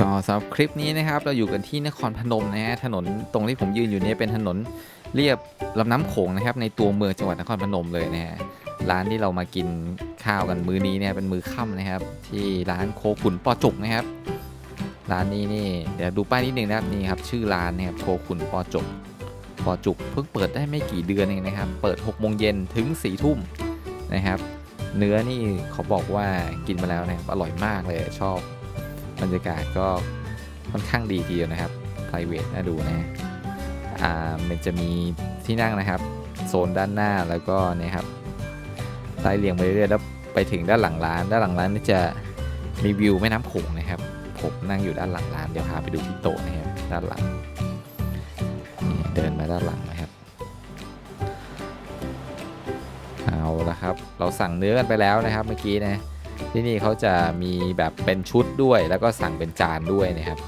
ก็สำหรับคลิปนี้นะครับเราอยู่กันที่นครพนมนะฮะถนนตรงที่ผมยืนอยู่นี้เป็นถนนเรียบลำน้ำโขงนะครับในตัวเมืองจังหวัดนครพนมเลยนะฮะร้านที่เรามากินข้าวกันมื้อนี้เนี่ยเป็นมื้อค่ำนะครับ ที่ร้านโคขุนปอจุกนะครับ ร้านนี้นี่เดี๋ยวดูป้ายนิดนึงนะครับนี่ครับชื่อร้านนะครับโคขุนปอจุกปอจุกเพิ่งเปิดได้ไม่กี่เดือนเองนะครับ เปิด6โมงเย็นถึง4ี่ทุ่มนะครับ เนื้อนี่เขาบอกว่ากินมาแล้วนะครับอร่อยมากเลยชอบ บรรยากาศก็ค่อนข้างดีทีเดียวนะครับ private น่าดูนะอ่ามันจะมีที่นั่งนะครับ โซนด้านหน้าแล้วก็เนี่ยครับไล่เรียงไปเรื่อยๆแล้วไปถึงด้านหลังร้าน ด้านหลังร้านนี่จะมีวิวแม่น้ำโขงนะครับผมนั่งอยู่ด้านหลังร้านเดี๋ยวพาไปดูที่โต๊ะนะครับด้านหลังเดินมาด้านหลังนะครับเอาละครับ เราสั่งเนื้อกันไปแล้วนะครับเมื่อกี้นะ ที่นี่เขาจะมีแบบเป็นชุดด้วย แล้วก็สั่งเป็นจานด้วยนะครับ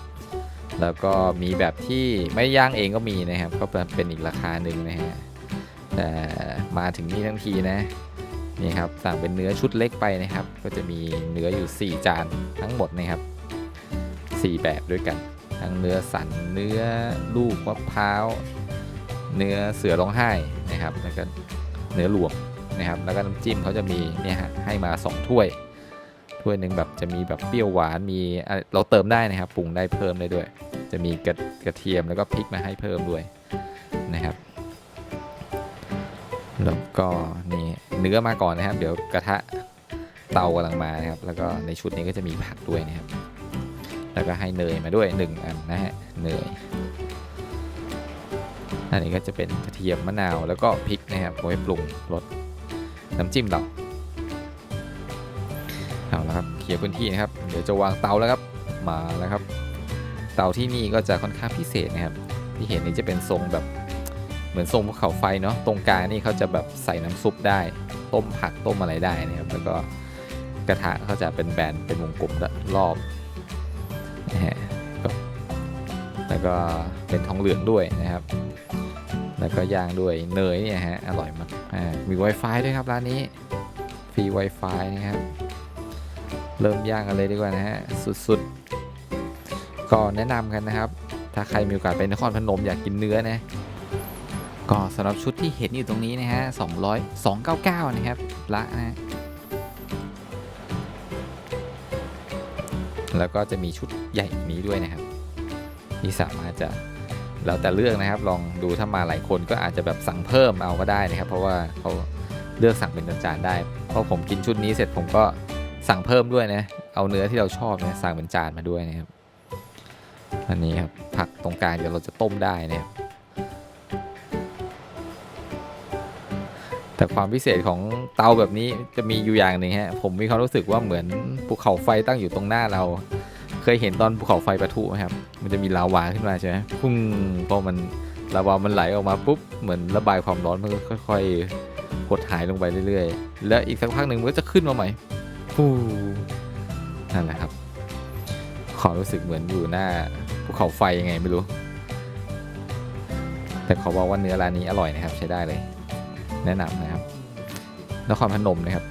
แล้วก็มีแบบที่ไม่ย่างเองก็มีนะครับ ก็เป็นอีกราคาหนึ่งนะฮะแต่มาถึงนี่ทั้งทีนะนี่ครับสั่งเป็นเนื้อชุดเล็กไปนะครับ ก็จะมีเนื้ออยู่ 4 จานทั้งหมดนะครับ4แบบด้วยกัน ทั้งเนื้อสันเนื้อลูกมะพร้าวเนื้อเสือร้องไห้นะครับแล้วก็เนื้อหลวงนะครับ แล้วก็น้ำจิ้มเขาจะมีเนี่ยฮะให้มา 2 ถ้วย ถ้วยหนึ่งแบบจะมีแบบเปรี้ยวหวานมีเราเติมได้นะครับปรุงได้เพิ่มได้ด้วย จะมีกระกระเทียมแล้วก็พริกมาให้เพิ่มด้วยนะครับแล้วก็นี่เนื้อมาก่อนนะครับ เดี๋ยวกระทะเตากำลังมานะครับ แล้วก็ในชุดนี้ก็จะมีผักด้วยนะครับ แล้วก็ให้เนยมาด้วยหนึ่งอันนะฮะเนยอันนี้ก็จะเป็นกระเทียมมะนาวแล้วก็พริกนะครับไว้ปรุงรสน้ำจิ้มเรา เอาละครับเคลียร์พื้นที่นะครับเดี๋ยวจะวางเตาแล้วครับมาแล้วครับ เตาที่นี่ก็จะค่อนข้างพิเศษนะครับ ที่เห็นนี่จะเป็นทรงแบบเหมือนทรงภูเขาไฟเนาะตรงกลางนี่เขาจะแบบใส่น้ำซุปได้ ต้มผักต้มอะไรได้นะครับแล้วก็กระทะเขาจะเป็นแบนเป็นวงกลมรอบนะฮะแล้วก็เป็นทองเหลืองด้วยนะครับ แล้วก็ย่างด้วยเนยเนี่ยฮะอร่อยมากมี Wi-Fi ด้วยครับร้านนี้ฟรี Wi-Fi นะครับ เริ่มย่างกันเลยดีกว่านะฮะสุดๆ ก็แนะนำกันนะครับ ถ้าใครมีโอกาสไปนครพนมอยากกินเนื้อนะก็สำหรับชุดที่เห็นอยู่ตรงนี้นะฮะ200 299นะครับละนะฮะแล้วก็จะมีชุดใหญ่นี้ด้วยนะครับที่สามารถจะแล้วแต่เลือกนะครับ ลองดูถ้ามาหลายคนก็อาจจะแบบสั่งเพิ่มเอาก็ได้นะครับ เพราะว่าเขาเลือกสั่งเป็นจานได้ เพราะผมกินชุดนี้เสร็จผมก็ สั่งเพิ่มด้วยนะ เอาเนื้อที่เราชอบเนี่ยสั่งเป็นจานมาด้วยนะครับ อันนี้ครับผักตรงกลางเดี๋ยวเราจะต้มได้นะครับ แต่ความพิเศษของเตาแบบนี้จะมีอยู่อย่างหนึ่งฮะ ผมมีความรู้สึกว่าเหมือนภูเขาไฟตั้งอยู่ตรงหน้าเรา เคยเห็นตอนภูเขาไฟปะทุไหมครับ มันจะมีลาวาขึ้นมาใช่ไหมพุ่งพอมันลาวามันไหลออกมาปุ๊บ เหมือนระบายความร้อนมันก็ค่อยๆหดหายลงไปเรื่อยๆ แล้วอีกสักพักหนึ่งมันก็จะขึ้นมาใหม่ ฟูนั่นแหละครับขอรู้สึกเหมือนอยู่หน้าภูเขาไฟยังไงไม่รู้ แต่ขอบอกว่าเนื้อร้านนี้อร่อยนะครับใช้ได้เลย แนะนำนะครับนครพนมนะครับ